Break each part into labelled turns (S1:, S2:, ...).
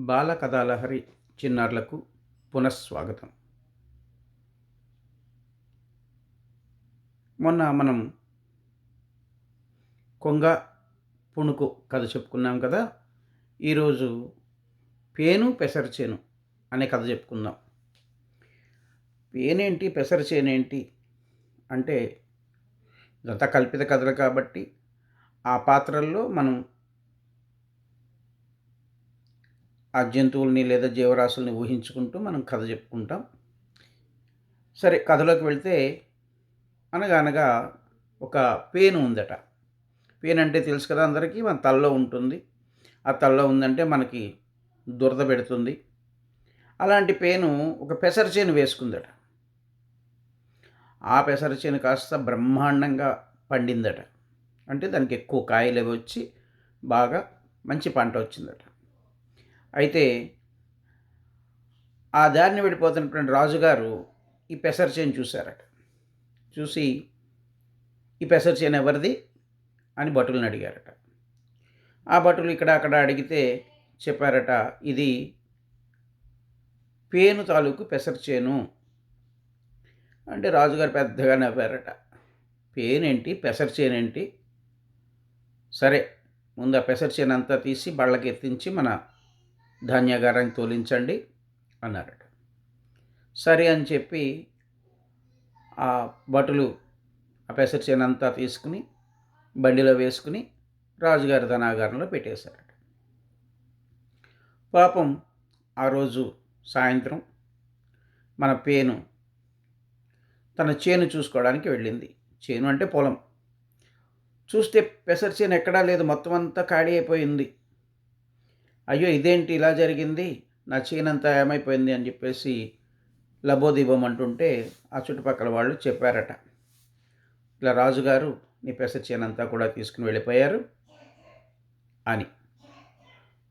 S1: బాలకథాలహరి చిన్నారులకు పునఃస్వాగతం. మొన్న మనం కొంగ పుణుకు కథ చెప్పుకున్నాం కదా ఈరోజు పేను పెసరచేను అనే కథ చెప్పుకుందాం. పేనేంటి పెసరచేనేంటి అంటే ఇదంతా కల్పిత కథలు కాబట్టి ఆ పాత్రల్లో మనం ఆ జంతువుల్ని లేదా జీవరాశుల్ని ఊహించుకుంటూ మనం కథ చెప్పుకుంటాం. సరే కథలోకి వెళ్తే అనగా ఒక పేను ఉందట. పేను అంటే తెలుసు కదా అందరికీ మన తలలో ఉంటుంది. ఆ తలలో ఉందంటే మనకి దురద పెడుతుంది. అలాంటి పేను ఒక పెసరచేను వేసుకుందట. ఆ పెసరచేను కాస్త బ్రహ్మాండంగా పండిందట. అంటే దానికి ఎక్కువ కాయలు అవి వచ్చి బాగా మంచి పంట వచ్చిందట. అయితే ఆ దారిని వెళ్ళిపోతున్నటువంటి రాజుగారు ఈ పెసరచేను చూశారట. చూసి ఈ పెసరచేను ఎవరిది అని భటులను అడిగారట. ఆ భటులు ఇక్కడ అక్కడ అడిగితే చెప్పారట ఇది పేను తాలూకు పెసరచేను అంటే రాజుగారు పెద్దగా నవ్వారట. పేనేంటి? పెసరచేనేంటి? సరే ముందు ఆ పెసరచేను అంతా తీసి బళ్ళకి ఎత్తించి మన ధాన్యాగారానికి తోలించండి అన్నారట. సరే అని చెప్పి ఆ బటులు ఆ పెసర అంతా తీసుకుని బండిలో వేసుకుని రాజుగారి ధనాగారంలో పెట్టేశారట. పాపం ఆ రోజు సాయంత్రం మన పేను తన చేను చూసుకోవడానికి వెళ్ళింది. చేను అంటే పొలం. చూస్తే పెసర చేను ఎక్కడా లేదు. మొత్తం అంతా ఖాళీ అయిపోయింది. అయ్యో ఇదేంటి ఇలా జరిగింది? నా చేనంతా ఏమైపోయింది అని చెప్పేసి లబోదీపం అంటుంటే ఆ చుట్టుపక్కల వాళ్ళు చెప్పారట. ఇలా రాజుగారు నీ పెసర చేనంతా కూడా తీసుకుని వెళ్ళిపోయారు అని.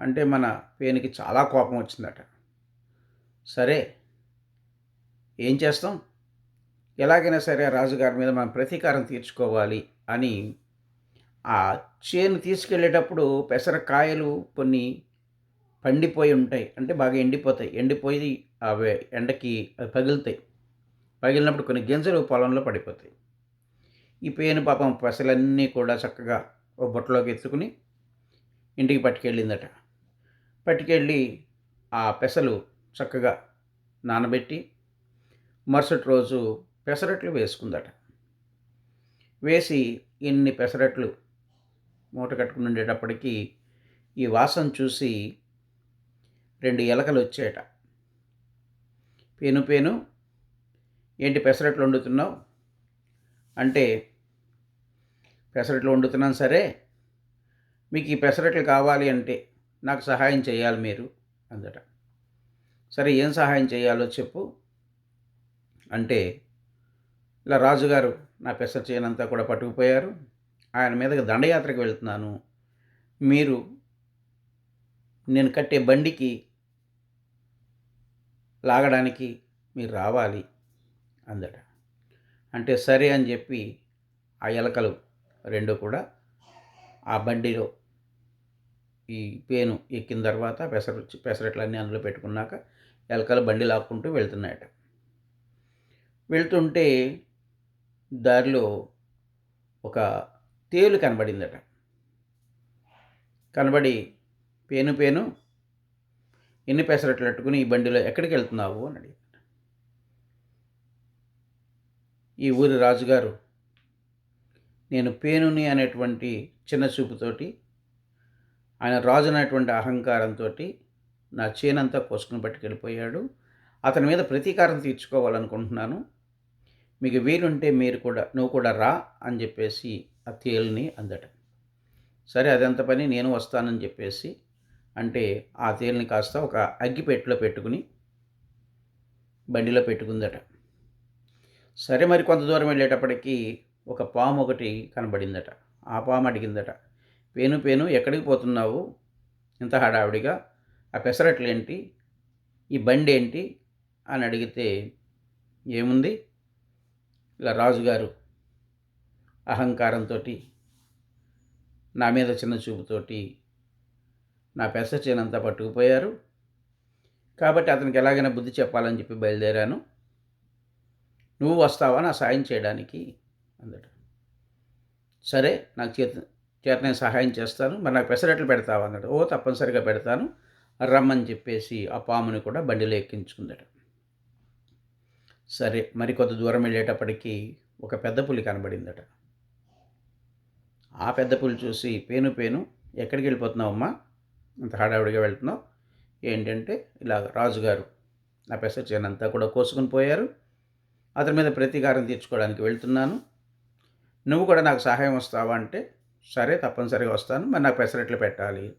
S1: అంటే మన పేనికి చాలా కోపం వచ్చిందట. సరే ఏం చేస్తాం? ఎలాగైనా సరే రాజుగారి మీద మనం ప్రతీకారం తీర్చుకోవాలి అని ఆ చేను తీసుకెళ్ళేటప్పుడు పెసరకాయలు కొన్ని పండిపోయి ఉంటాయి. అంటే బాగా ఎండిపోతాయి. ఎండిపోయి అవి ఎండకి అవి పగులుతాయి. పగిలినప్పుడు కొన్ని గింజలు పొలంలో పడిపోతాయి. ఈ పేను పాపం పెసలన్నీ కూడా చక్కగా ఓ బుట్టలోకి ఎత్తుకుని ఇంటికి పట్టుకెళ్ళిందట. పట్టుకెళ్ళి ఆ పెసలు చక్కగా నానబెట్టి మరుసటి రోజు పెసరట్లు వేసుకుందట. వేసి ఇన్ని పెసరట్లు మూట కట్టుకుని ఉండేటప్పటికీ ఈ వాసన చూసి రెండు ఎలకలు వచ్చాయట పేను పేను ఏంటి పెసరట్లు వండుతున్నావు? అంటే పెసరట్లు వండుతున్నాను సరే మీకు ఈ పెసరట్లు కావాలి అంటే నాకు సహాయం చేయాలి మీరు అందట. సరే ఏం సహాయం చేయాలో చెప్పు. అంటే ఇలా రాజుగారు నా పెసర చేయనంతా కూడా పట్టుకుపోయారు. ఆయన మీదకి దండయాత్రకు వెళ్తున్నాను. మీరు నేను కట్టే బండికి లాగడానికి మీరు రావాలి అందట. అంటే సరే అని చెప్పి ఆ ఎలకలు రెండు కూడా ఆ బండిలో ఈ పేను ఎక్కిన తర్వాత పెసర పెసరట్లన్నీ అందులో పెట్టుకున్నాక ఎలకలు బండి లాక్కుంటూ వెళ్తున్నాయట. వెళ్తుంటే దారిలో ఒక తేలు కనబడిందట. కనబడి పేను పేను ఎన్ని పెసరట్లు పెట్టుకుని ఈ బండిలో ఎక్కడికి వెళ్తున్నావు అని అడిగాడు ఈ ఊరి రాజుగారు నేను పేనుని అనేటువంటి చిన్న చూపుతోటి ఆయన రాజు అనేటువంటి అహంకారంతో నా చేనంతా కోసుకుని పట్టుకెళ్ళిపోయాడు. అతని మీద ప్రతీకారం తీర్చుకోవాలనుకుంటున్నాను. మీకు వీలుంటే మీరు కూడా నువ్వు కూడా రా అని చెప్పేసి ఆ తేలిని అందట. సరే అదంత పని నేను వస్తానని చెప్పేసి అంటే ఆ తేలిని కాస్త ఒక అగ్గిపెట్టెలో పెట్టుకుని బండిలో పెట్టుకుందట. సరే మరి కొంత దూరం వెళ్ళేటప్పటికి ఒక పాము ఒకటి కనబడిందట. ఆ పాము అడిగిందట పేను పేను ఎక్కడికి పోతున్నావు? ఇంత హడావిడిగా. ఆ పెసరట్లేంటి? ఈ బండి ఏంటి అని అడిగితే ఏముంది? ఇలా రాజుగారు అహంకారంతో నా మీద చిన్న చూపుతోటి నా పెస చేనంతా పట్టుకుపోయారు. కాబట్టి అతనికి ఎలాగైనా బుద్ధి చెప్పాలని చెప్పి బయలుదేరాను. నువ్వు వస్తావా? నా సాయం చేయడానికి అందట సరే నాకు చేత చేత నేను సహాయం చేస్తాను. మరి నాకు పెసరట్లు పెడతావా? అన్నాడు. ఓ తప్పనిసరిగా పెడతాను. రమ్మని చెప్పేసి ఆ పాముని కూడా బండిలో ఎక్కించుకుందట. సరే మరి కొంత దూరం వెళ్ళేటప్పటికీ ఒక పెద్ద పులి కనబడిందట. ఆ పెద్ద పులి చూసి పేను పేను ఎక్కడికి వెళ్ళిపోతున్నావమ్మా? ఇంత హడావిడిగా వెళ్తున్నావు ఏంటంటే ఇలా రాజుగారు నా పెసర చేనంతా కూడా కోసుకుని పోయారు. అతని మీద ప్రతీకారం తీర్చుకోవడానికి వెళ్తున్నాను. నువ్వు కూడా నాకు సహాయం వస్తావా అంటే సరే తప్పనిసరిగా వస్తాను. మరి నాకు పెసరట్లు పెట్టాలి.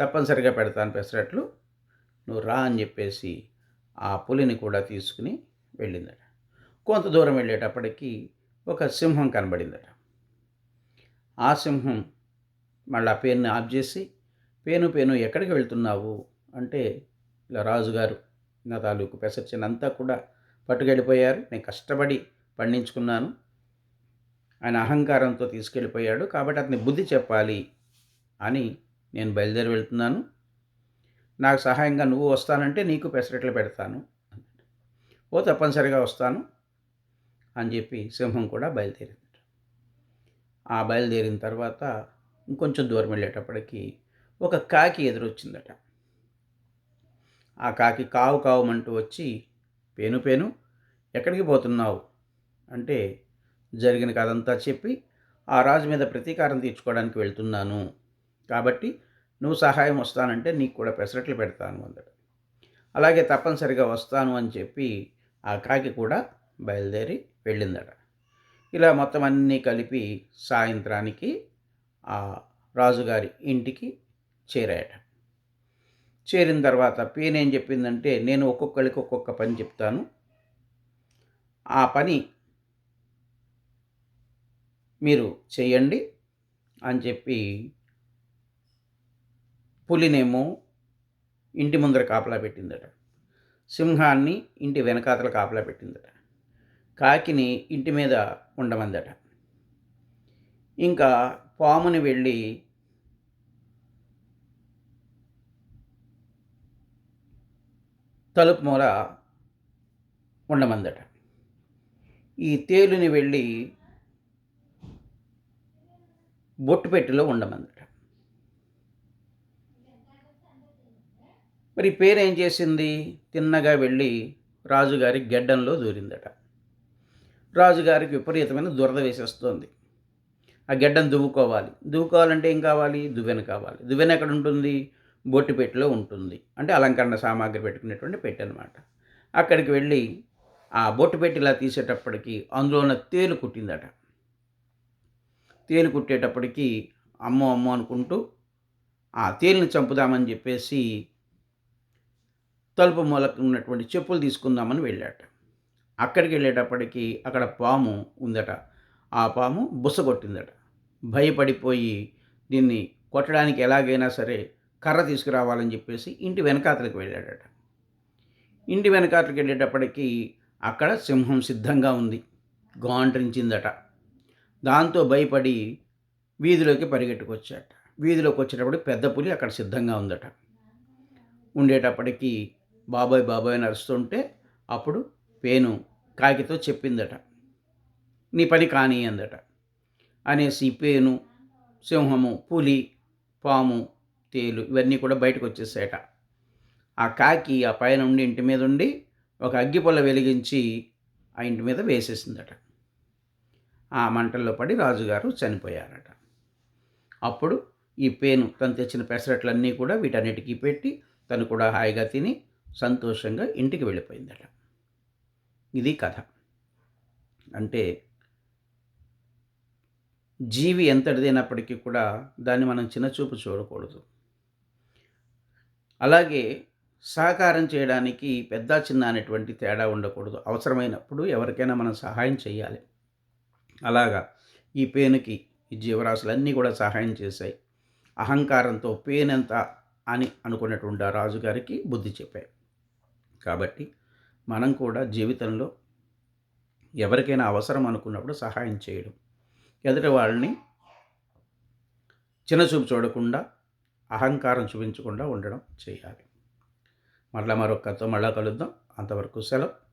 S1: తప్పనిసరిగా పెడతాను పెసరట్లు. నువ్వు రా అని చెప్పేసి ఆ పులిని కూడా తీసుకుని వెళ్ళిందట. కొంత దూరం వెళ్ళేటప్పటికి ఒక సింహం కనబడిందట. ఆ సింహం మళ్ళీ ఆ పేరుని ఆఫ్ చేసి పేను పేను ఎక్కడికి వెళ్తున్నావు? అంటే ఇలా రాజుగారు నా తాలూకు పెసర్చినంతా కూడా పట్టుకెళ్ళిపోయారు. నేను కష్టపడి పండించుకున్నాను. ఆయన అహంకారంతో తీసుకెళ్ళిపోయాడు. కాబట్టి అతని బుద్ధి చెప్పాలి అని నేను బయలుదేరి వెళ్తున్నాను. నాకు సహాయంగా నువ్వు వస్తానంటే నీకు పెసరట్లు పెడతాను. ఓ తప్పనిసరిగా వస్తాను అని చెప్పి సింహం కూడా బయలుదేరింది. ఆ బయలుదేరిన తర్వాత ఇంకొంచెం దూరం వెళ్ళేటప్పటికి ఒక కాకి ఎదురొచ్చిందట. ఆ కాకి కావు కావమంటూ వచ్చి పేను పేను ఎక్కడికి పోతున్నావు? అంటే జరిగిన కథంతా చెప్పి ఆ రాజు మీద ప్రతీకారం తీర్చుకోవడానికి వెళ్తున్నాను. కాబట్టి నువ్వు సహాయం వస్తానంటే నీకు కూడా పెసరట్లు పెడతాను అందట అలాగే తప్పనిసరిగా వస్తాను అని చెప్పి ఆ కాకి కూడా బయలుదేరి వెళ్ళిందట. ఇలా మొత్తం అన్నీ కలిపి సాయంత్రానికి ఆ రాజుగారి ఇంటికి చేరాయట. చేరిన తర్వాత పేనేం ఏం చెప్పిందంటే నేను ఒక్కొక్కరికి ఒక్కొక్క పని చెప్తాను. ఆ పని మీరు చేయండి అని చెప్పి పులినేమో ఇంటి ముందర కాపలా పెట్టిందట. సింహాన్ని ఇంటి వెనకాతల కాపలా పెట్టిందట. కాకిని ఇంటి మీద ఉండమందట. ఇంకా పాముని వెళ్ళి తలుపు మూల ఉండమందట. ఈ తేలుని వెళ్ళి బొట్టుపెట్టిలో ఉండమందట. మరి పేరు ఏం చేసింది? తిన్నగా వెళ్ళి రాజుగారి గెడ్డంలో దూరిందట. రాజుగారికి విపరీతమైన దురద వేసేస్తుంది. ఆ గెడ్డం దువ్వుకోవాలి. దువ్వుకోవాలంటే ఏం కావాలి? దువ్వెన కావాలి. దువ్వెన ఎక్కడ ఉంటుంది? బొట్టు పెట్టిలో ఉంటుంది. అంటే అలంకరణ సామాగ్రి పెట్టుకునేటువంటి పెట్టె అనమాట అక్కడికి వెళ్ళి ఆ బొట్టు పెట్టిలా తీసేటప్పటికి అందులో ఉన్న తేలు కుట్టిందట. తేలు కుట్టేటప్పటికి అమ్మో అమ్మో అనుకుంటూ ఆ తేలిని చంపుదామని చెప్పేసి తలుపు మూలకు ఉన్నటువంటి చెప్పులు తీసుకుందామని వెళ్ళాట. అక్కడికి వెళ్ళేటప్పటికి అక్కడ పాము ఉందట. ఆ పాము బుస కొట్టిందట. భయపడిపోయి దీన్ని కొట్టడానికి ఎలాగైనా సరే కర్ర తీసుకురావాలని చెప్పేసి ఇంటి వెనకాతలకు వెళ్ళాడట. ఇంటి వెనకాతలకు వెళ్ళేటప్పటికీ అక్కడ సింహం సిద్ధంగా ఉంది. గాంట్రించిందట దాంతో భయపడి వీధిలోకి పరిగెట్టుకొచ్చాట. వీధిలోకి వచ్చేటప్పుడు పెద్ద పులి అక్కడ సిద్ధంగా ఉందట. ఉండేటప్పటికీ బాబాయ్ బాబాయ్ నడుస్తుంటే అప్పుడు పేను కాకితో చెప్పిందట. నీ పని కాని అందట అనేసి పేను సింహము పులి పాము తేలు ఇవన్నీ కూడా బయటకు వచ్చేసాయట ఆ కాకి ఆ పైన ఉండి ఇంటి మీద ఉండి ఒక అగ్గిపొల్ల వెలిగించి ఆ ఇంటి మీద వేసేసిందట. ఆ మంటల్లో పడి రాజుగారు చనిపోయారట. అప్పుడు ఈ పేను తను తెచ్చిన పెసరట్లన్నీ కూడా వీటన్నిటికీ పెట్టి తను కూడా హాయిగా తిని సంతోషంగా ఇంటికి వెళ్ళిపోయిందట. ఇది కథ. అంటే జీవి ఎంతటిదైనప్పటికీ కూడా దాన్ని మనం చిన్నచూపు చూడకూడదు. అలాగే సహకారం చేయడానికి పెద్ద చిన్న అనేటువంటి తేడా ఉండకూడదు. అవసరమైనప్పుడు ఎవరికైనా మనం సహాయం చేయాలి. అలాగా ఈ పేనుకి ఈ జీవరాశులన్నీ కూడా సహాయం చేశాయి. అహంకారంతో పేనెంత అని అనుకున్నటువంటి ఆ రాజుగారికి బుద్ధి చెప్పాయి. కాబట్టి మనం కూడా జీవితంలో ఎవరికైనా అవసరం అనుకున్నప్పుడు సహాయం చేయడం. ఎదుటి వాళ్ళని చిన్నచూపు చూడకుండా అహంకారం చూపించకుండా ఉండడం చేయాలి. మళ్ళీ మరొక కథతో మళ్ళా కలుద్దాం. అంతవరకు సెలవు.